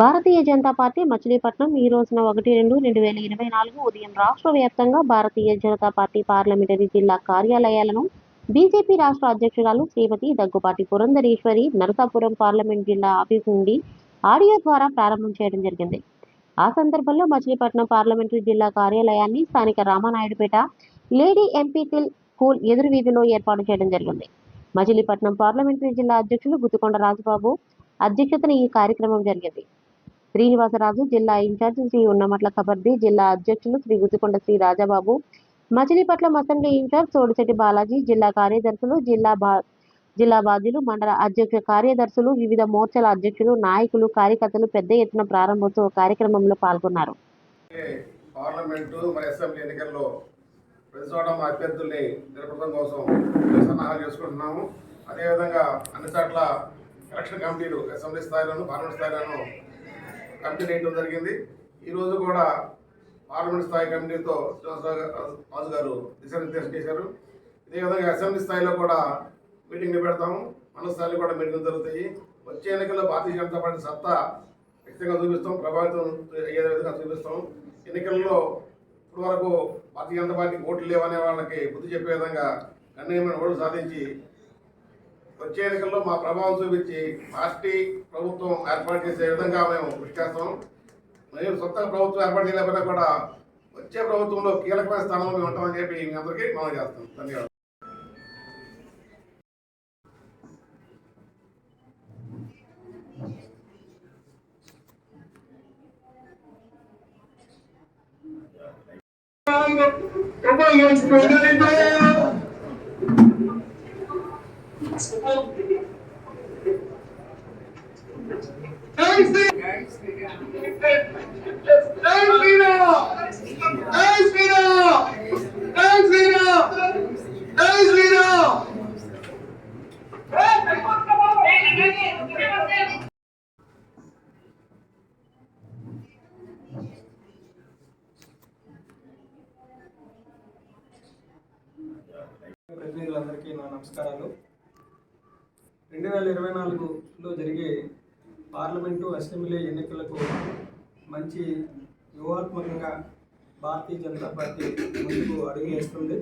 భారతీయ Janata party Machilipatnam ఈ రోజున ఒకటి రెండు రెండు వేల ఇరవై నాలుగు ఉదయం రాష్ట్ర వ్యాప్తంగా భారతీయ జనతా పార్టీ పార్లమెంటరీ జిల్లా కార్యాలయాలను బీజేపీ రాష్ట్ర అధ్యక్షురాలు శ్రీమతి దగ్గుపాటి పురంధరేశ్వరి నరసాపురం పార్లమెంట్ జిల్లా ఆఫీస్ నుండి ఆడియో ద్వారా ప్రారంభం చేయడం జరిగింది. ఆ సందర్భంలో మచిలీపట్నం పార్లమెంటరీ జిల్లా కార్యాలయాన్ని స్థానిక రామానాయుడుపేట లేడీ ఎంపీటిల్ స్కూల్ ఎదురు వీధిలో ఏర్పాటు చేయడం జరిగింది. మచిలీపట్నం పార్లమెంటరీ జిల్లా అధ్యక్షులు గుత్తుకొండ రాజబాబు అధ్యక్షతన ఈ కార్యక్రమం జరిగింది. శ్రీనివాసరాజు జిల్లా ఇన్ఛార్జ్ శ్రీ ఉన్నమట్ల కబర్ది జిల్లా అధ్యక్షులు Shri Guttikonda Shri Rajababu Machilipatnam assembly in charge Sodisetti Balaji జిల్లా కార్యదర్శులు జిల్లా బా జిల్లా బాధ్యులు మండల అధ్యక్ష కార్యదర్శులు వివిధ మోర్చాల అధ్యక్షులు నాయకులు కార్యకర్తలు పెద్ద ఎత్తున ప్రారంభోత్సవ కార్యక్రమంలో పాల్గొన్నారు. పార్లమెంటు మరి అసెంబ్లీ ఎన్నికల్లో ప్రతి మా అభ్యర్థుల్ని నిలబడటం కోసం సన్నాహాలు చేసుకుంటున్నాము. అదేవిధంగా అన్ని చోట్ల ఎలక్షన్ కమిటీలు అసెంబ్లీ స్థాయిలోను పార్లమెంట్ స్థాయిలోను కమిటీ వేయడం జరిగింది. ఈరోజు కూడా పార్లమెంట్ స్థాయి కమిటీతో రాజు గారు దిశానిర్దేశం చేశారు. ఇదే విధంగా అసెంబ్లీ స్థాయిలో కూడా మీటింగ్లు పెడతాము. మన స్థాయిలో కూడా మీటింగ్లు జరుగుతాయి. వచ్చే ఎన్నికల్లో భారతీయ జనతా పార్టీ సత్తా ఖచ్చితంగా చూపిస్తాం. ప్రభావితం అయ్యే విధంగా చూపిస్తాం. ఎన్నికల్లో ఇప్పటి వరకు భారతీయ జనతా పార్టీకి ఓట్లు లేవనే వాళ్ళకి బుద్ధి చెప్పే విధంగా గణనీయమైన ఓట్లు సాధించి వచ్చే ఎన్నికల్లో మా ప్రభావం చూపించి పార్టీ ప్రభుత్వం ఏర్పాటు చేసే విధంగా మేము కృషి చేస్తాం. మేము సొంత ప్రభుత్వం ఏర్పాటు చేయలేకపోయినా కూడా వచ్చే ప్రభుత్వంలో కీలకమైన స్థానంలో మేము ఉంటామని చెప్పి మీ అందరికీ మనం చేస్తాం. ధన్యవాదాలు. ప్రతినిధులందరికీ నమస్కారాలు. రెండు వేల ఇరవై నాలుగులో జరిగే పార్లమెంటు అసెంబ్లీ ఎన్నికలకు మంచి వ్యూహాత్మకంగా భారతీయ జనతా పార్టీ ముందుకు అడుగులేస్తుంది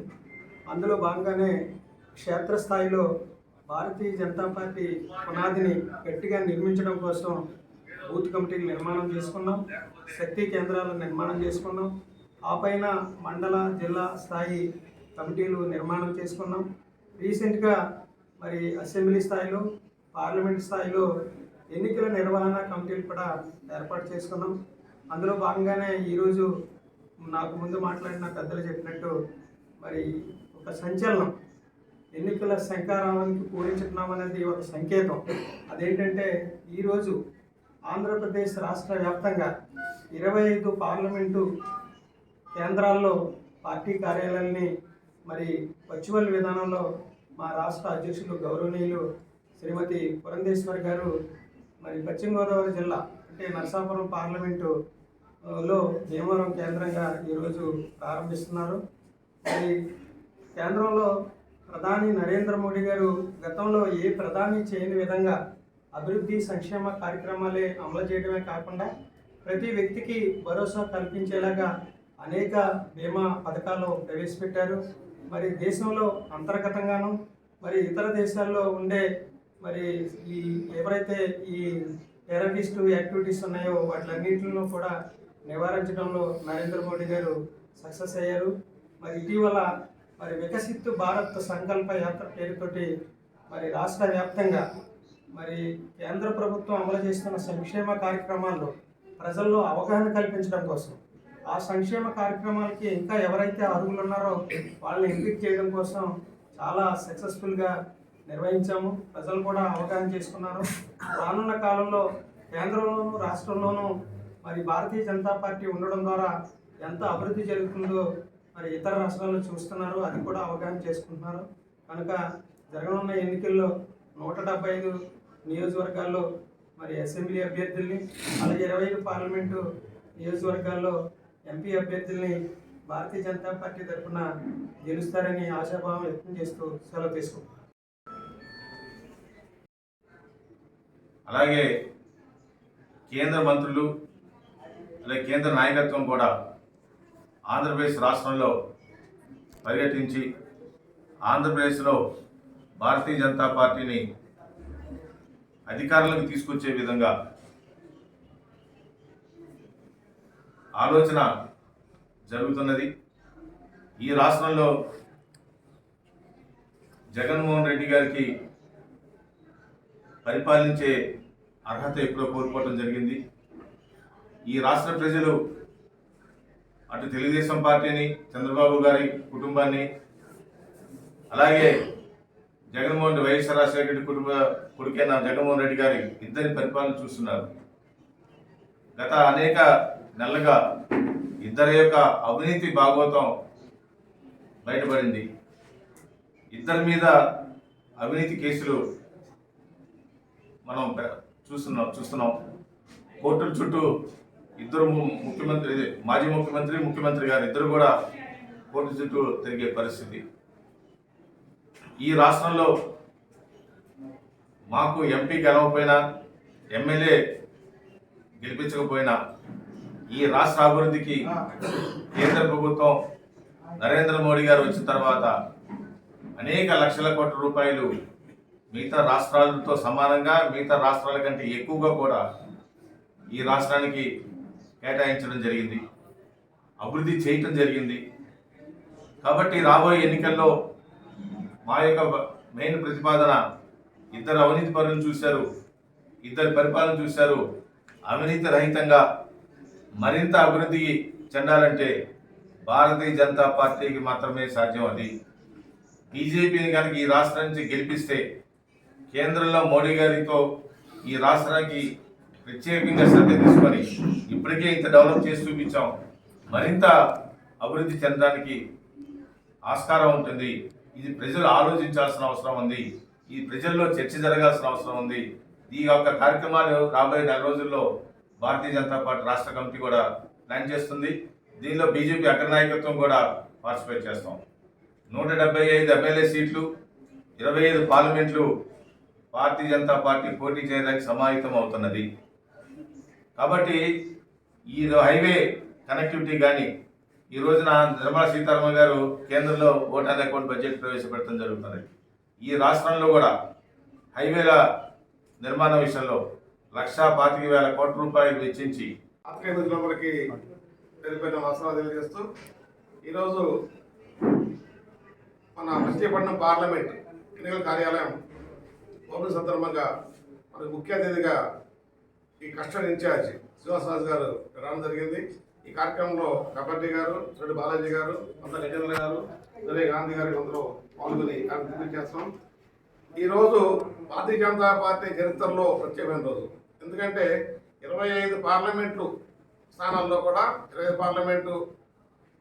అందులో భాగంగానే క్షేత్రస్థాయిలో భారతీయ జనతా పార్టీ పునాదిని గట్టిగా నిర్మించడం కోసం బూత్ కమిటీలు నిర్మాణం చేసుకున్నాం. శక్తి కేంద్రాలను నిర్మాణం చేసుకున్నాం. ఆ పైన మండల జిల్లా స్థాయి కమిటీలు నిర్మాణం చేసుకున్నాం. రీసెంట్గా మరి అసెంబ్లీ స్థాయిలో పార్లమెంట్ స్థాయిలో ఎన్నికల నిర్వహణ కమిటీలు కూడా ఏర్పాటు చేసుకున్నాం. అందులో భాగంగానే ఈరోజు నాకు ముందు మాట్లాడిన పెద్దలు చెప్పినట్టు మరి ఒక సంచలనం. ఎన్నికల శంకారావానికి పూరించుతున్నాం అనేది ఒక సంకేతం. అదేంటంటే ఈరోజు ఆంధ్రప్రదేశ్ రాష్ట్ర వ్యాప్తంగా ఇరవై ఐదు పార్లమెంటు కేంద్రాల్లో పార్టీ కార్యాలయాల్ని మరి వర్చువల్ విధానంలో మా రాష్ట్ర అధ్యక్షులు గౌరవనీయులు శ్రీమతి పురంధేశ్వర్ గారు మరి పశ్చిమ గోదావరి జిల్లా అంటే నరసాపురం పార్లమెంటు లో భీమవరం కేంద్రంగా ఈరోజు ప్రారంభిస్తున్నారు. మరి కేంద్రంలో ప్రధాని నరేంద్ర మోడీ గారు గతంలో ఏ ప్రధాని చేయని విధంగా అభివృద్ధి సంక్షేమ కార్యక్రమాలే అమలు చేయడమే కాకుండా ప్రతి వ్యక్తికి భరోసా కల్పించేలాగా అనేక బీమా పథకాలు ప్రవేశపెట్టారు. మరి దేశంలో అంతర్గతంగాను మరి ఇతర దేశాల్లో ఉండే మరి ఈ ఎవరైతే ఈ టెర్రరిస్టు యాక్టివిటీస్ ఉన్నాయో వాటిలన్నింటిలో కూడా నివారించడంలో నరేంద్ర మోడీ గారు సక్సెస్ అయ్యారు. మరి ఇటీవల మరి వికసిత్ భారత్ సంకల్ప యాత్ర పేరుతోటి మరి రాష్ట్ర వ్యాప్తంగా మరి కేంద్ర ప్రభుత్వం అమలు చేస్తున్న సంక్షేమ కార్యక్రమాల్లో ప్రజల్లో అవగాహన కల్పించడం కోసం ఆ సంక్షేమ కార్యక్రమాలకి ఇంకా ఎవరైతే అర్హులు ఉన్నారో వాళ్ళని ఎంపిక చేయడం కోసం చాలా సక్సెస్ఫుల్గా నిర్వహించాము. ప్రజలు కూడా అవగాహన చేసుకున్నారు. రానున్న కాలంలో కేంద్రంలోనూ రాష్ట్రంలోనూ మరి భారతీయ జనతా పార్టీ ఉండడం ద్వారా ఎంత అభివృద్ధి జరుగుతుందో మరి ఇతర రాష్ట్రాల్లో చూస్తున్నారు. అది కూడా అవగాహన చేసుకుంటున్నారు. కనుక జరగనున్న ఎన్నికల్లో నూట డెబ్బై ఐదు నియోజకవర్గాల్లో మరి అసెంబ్లీ అభ్యర్థుల్ని అలాగే ఇరవై ఐదు పార్లమెంటు నియోజకవర్గాల్లో ఎంపీ అభ్యర్థుల్ని భారతీయ జనతా పార్టీ తరఫున గెలుస్తారని ఆశాభావం వ్యక్తం చేస్తూ సెలవు తీసుకుంటాం అలాగే కేంద్ర మంత్రులు అలాగే కేంద్ర నాయకత్వం కూడా ఆంధ్రప్రదేశ్ రాష్ట్రంలో పర్యటించి ఆంధ్రప్రదేశ్లో భారతీయ జనతా పార్టీని అధికారంలోకి తీసుకొచ్చే విధంగా ఆలోచన జరుగుతున్నది. ఈ రాష్ట్రంలో జగన్మోహన్ రెడ్డి గారికి పరిపాలించే అర్హత ఎప్పుడో కోల్పోవడం జరిగింది. ఈ రాష్ట్ర ప్రజలు అటు తెలుగుదేశం పార్టీని చంద్రబాబు గారి కుటుంబాన్ని అలాగే జగన్మోహన్ వైఎస్ఆర్ రాజశేఖర రెడ్డి కుటుంబ కొడుకైన జగన్మోహన్ రెడ్డి గారి ఇద్దరి పరిపాలన చూస్తున్నారు. గత అనేక నెలలుగా ఇద్దరి యొక్క అవినీతి భాగవతం బయటపడింది. ఇద్దరి మీద అవినీతి కేసులు మనం చూస్తున్నాం చూస్తున్నాం. కోర్టుల చుట్టూ ఇద్దరు ము- ముఖ్యమంత్రి మాజీ ముఖ్యమంత్రి ముఖ్యమంత్రి గారు ఇద్దరు కూడా కోర్టు చుట్టూ తిరిగే పరిస్థితి. ఈ రాష్ట్రంలో మాకు ఎంపీ గెలవకపోయినా ఎమ్మెల్యే గెలిపించకపోయినా ఈ రాష్ట్ర అభివృద్ధికి కేంద్ర ప్రభుత్వం నరేంద్ర మోడీ గారు వచ్చిన తర్వాత అనేక లక్షల కోట్ల రూపాయలు మిగతా రాష్ట్రాలతో సమానంగా మిగతా రాష్ట్రాల కంటే ఎక్కువగా కూడా ఈ రాష్ట్రానికి కేటాయించడం జరిగింది. అభివృద్ధి చేయటం జరిగింది. కాబట్టి రాబోయే ఎన్నికల్లో మా యొక్క మెయిన్ ప్రతిపాదన ఇద్దరు అవినీతి పరులను చూశారు ఇద్దరు పరిపాలన చూశారు అవినీతి రహితంగా మరింత అభివృద్ధి చెందాలంటే భారతీయ జనతా పార్టీకి మాత్రమే సాధ్యం అది. బీజేపీని కనుక ఈ రాష్ట్రం నుంచి గెలిపిస్తే కేంద్రంలో మోడీ గారితో ఈ రాష్ట్రానికి ప్రత్యేకంగా శ్రద్ధ తీసుకొని ఇప్పటికే ఇంత డెవలప్ చేసి చూపించాం. మరింత అభివృద్ధి చెందడానికి ఆస్కారం ఉంటుంది. ఇది ప్రజలు ఆలోచించాల్సిన అవసరం ఉంది. ఈ ప్రజల్లో చర్చ జరగాల్సిన అవసరం ఉంది. ఈ యొక్క కార్యక్రమాలు రాబోయే నెల రోజుల్లో భారతీయ జనతా పార్టీ రాష్ట్ర కమిటీ కూడా ప్లాన్ చేస్తుంది. దీనిలో బీజేపీ అగ్రనాయకత్వం కూడా పార్టిసిపేట్ చేస్తాం. నూట డెబ్బై ఐదు ఎమ్మెల్యే సీట్లు ఇరవై ఐదు పార్లమెంట్లు భారతీయ జనతా పార్టీ పోటీ చేయడానికి సమాహితం అవుతున్నది. కాబట్టి ఈ హైవే కనెక్టివిటీ కానీ ఈ రోజున నిర్మలా సీతారామన్ గారు కేంద్రంలో ఓటాన్ అకౌంట్ బడ్జెట్ ప్రవేశపెట్టడం జరుగుతుంది ఈ రాష్ట్రంలో కూడా హైవేల నిర్మాణ విషయంలో లక్షా పాతిక వేల కోట్ల రూపాయలు వెచ్చించి ఆత్మీయ మిత్రులందరికీ తెలిపిన అవసరాలు తెలియజేస్తూ ఈరోజు మన మచిలీపట్నం పార్లమెంట్ ఎన్నికల కార్యాలయం ఓపెన్ సందర్భంగా మనకు ముఖ్య అతిథిగా ఈ కస్టడీ ఇన్ఛార్జ్ శ్రీనివాసరాజు గారు రావడం జరిగింది. ఈ కార్యక్రమంలో కబడ్డీ గారు రెడ్డి బాలాజీ గారు అంత నిజేంద్ర గారు సరే గాంధీ గారు అందరూ పాల్గొని ఈ కార్యక్రమం చేస్తున్నాం ఈరోజు భారతీయ జనతా పార్టీ చరిత్రలో ప్రత్యేకమైన రోజు. ఎందుకంటే ఇరవై ఐదు పార్లమెంట్లు స్థానాల్లో కూడా ఇరవై పార్లమెంటు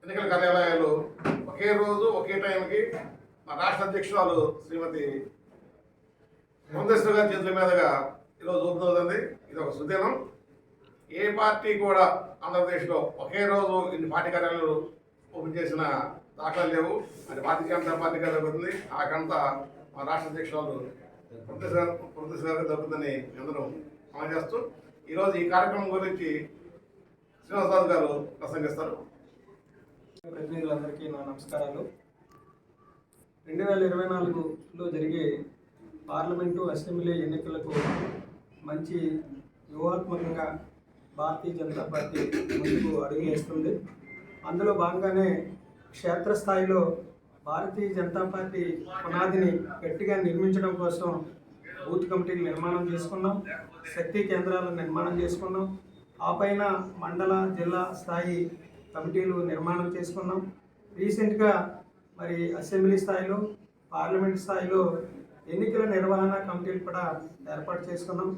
ఎన్నికల కార్యాలయాలు ఒకే రోజు ఒకే టైంకి మా రాష్ట్ర అధ్యక్షురాలు శ్రీమతి ముందస్తు గారి చేతుల మీదుగా ఈరోజు ఓపెన్ ఇది ఒక సుదినం. ఏ పార్టీ కూడా ఆంధ్రప్రదేశ్లో ఒకే రోజు ఇన్ని పార్టీ కార్యాలయాలు ఓపెన్ చేసిన దాఖలు లేవు. అది భారతీయ జనతా పార్టీ గారు ఆ ఘనత మా రాష్ట్ర అధ్యక్షురాలు ప్రొఫెసర్ ప్రొఫెసర్ గారికి దొరుకుతుందని అందరం అమలు చేస్తూ ఈరోజు ఈ కార్యక్రమం గురించి శ్రీనివాసరావు గారు ప్రసంగిస్తారు. ప్రతినిధులందరికీ నా నమస్కారాలు. రెండు వేల ఇరవై నాలుగులో జరిగే పార్లమెంటు అసెంబ్లీ ఎన్నికలకు మంచి వ్యూహాత్మకంగా భారతీయ జనతా పార్టీ ముందుకు అడుగు వేస్తుంది. అందులో భాగంగానే క్షేత్రస్థాయిలో భారతీయ జనతా పార్టీ పునాదిని గట్టిగా నిర్మించడం కోసం బూత్ కమిటీలు నిర్మాణం చేసుకున్నాం శక్తి కేంద్రాలను నిర్మాణం చేసుకున్నాం ఆ పైన మండల జిల్లా స్థాయి కమిటీలు నిర్మాణం చేసుకున్నాం. రీసెంట్గా మరి అసెంబ్లీ స్థాయిలో పార్లమెంట్ స్థాయిలో ఎన్నికల నిర్వహణ కమిటీలు కూడా ఏర్పాటు చేసుకున్నాం.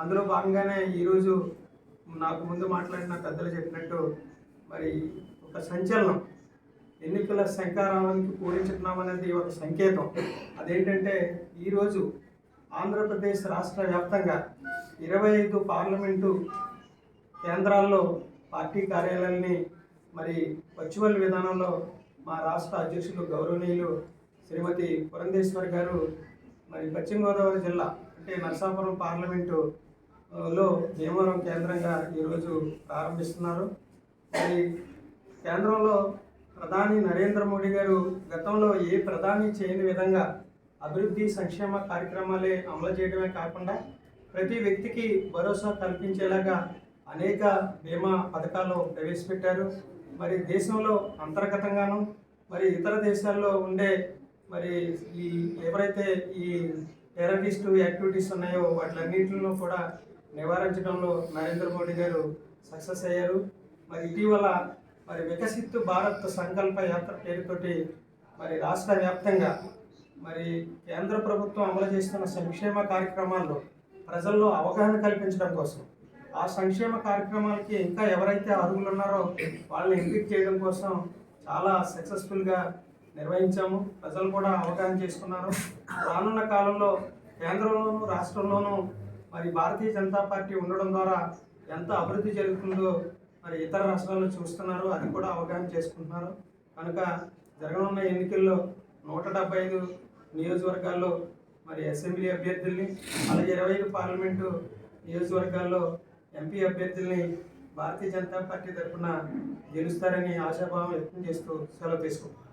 అందులో భాగంగానే ఈరోజు నాకు ముందు మాట్లాడిన పెద్దలు చెప్పినట్టు మరి ఒక సంచలనం ఎన్నికల శంకారావానికి పూరించుతున్నామనేది ఒక సంకేతం. అదేంటంటే ఈరోజు ఆంధ్రప్రదేశ్ రాష్ట్ర వ్యాప్తంగా ఇరవై ఐదు పార్లమెంటు కేంద్రాల్లో పార్టీ కార్యాలయాల్ని మరి వర్చువల్ విధానంలో మా రాష్ట్ర అధ్యక్షులు గౌరవనీయులు శ్రీమతి పురంధేశ్వర్ గారు మరి పశ్చిమ గోదావరి జిల్లా అంటే నరసాపురం పార్లమెంటు లో భీమవరం కేంద్రంగా ఈరోజు ప్రారంభిస్తున్నారు. మరి కేంద్రంలో ప్రధాని నరేంద్ర మోడీ గారు గతంలో ఏ ప్రధాని చేయని విధంగా అభివృద్ధి సంక్షేమ కార్యక్రమాలే అమలు చేయడమే కాకుండా ప్రతి వ్యక్తికి భరోసా కల్పించేలాగా అనేక బీమా పథకాలు ప్రవేశపెట్టారు. మరి దేశంలో అంతర్గతంగాను మరి ఇతర దేశాల్లో ఉండే మరి ఈ ఎవరైతే ఈ టెర్రరిస్టు యాక్టివిటీస్ ఉన్నాయో వాటిలన్నింటిలో కూడా నివారించడంలో నరేంద్ర మోడీ గారు సక్సెస్ అయ్యారు. మరి ఇటీవల మరి వికసిత్ భారత్ సంకల్ప యాత్ర పేరుతోటి మరి రాష్ట్ర వ్యాప్తంగా మరి కేంద్ర ప్రభుత్వం అమలు చేస్తున్న సంక్షేమ కార్యక్రమాల్లో ప్రజల్లో అవగాహన కల్పించడం కోసం ఆ సంక్షేమ కార్యక్రమాలకి ఇంకా ఎవరైతే అర్హులు ఉన్నారో వాళ్ళని ఎంపిక చేయడం కోసం చాలా సక్సెస్ఫుల్గా నిర్వహించాము. ప్రజలు కూడా అవగాహన చేసుకున్నారు. రానున్న కాలంలో కేంద్రంలోనూ రాష్ట్రంలోనూ మరి భారతీయ జనతా పార్టీ ఉండడం ద్వారా ఎంత అభివృద్ధి జరుగుతుందో మరి ఇతర రాష్ట్రాల్లో చూస్తున్నారు అది కూడా అవగాహన చేసుకుంటున్నారు. కనుక జరగనున్న ఎన్నికల్లో నూట డెబ్బై ఐదు నియోజకవర్గాల్లో మరి అసెంబ్లీ అభ్యర్థుల్ని అలాగే ఇరవై ఐదు పార్లమెంటు నియోజకవర్గాల్లో ఎంపీ అభ్యర్థుల్ని భారతీయ జనతా పార్టీ తరఫున గెలుస్తారని ఆశాభావం వ్యక్తం చేస్తూ సెలవు తీసుకుంటున్నాను.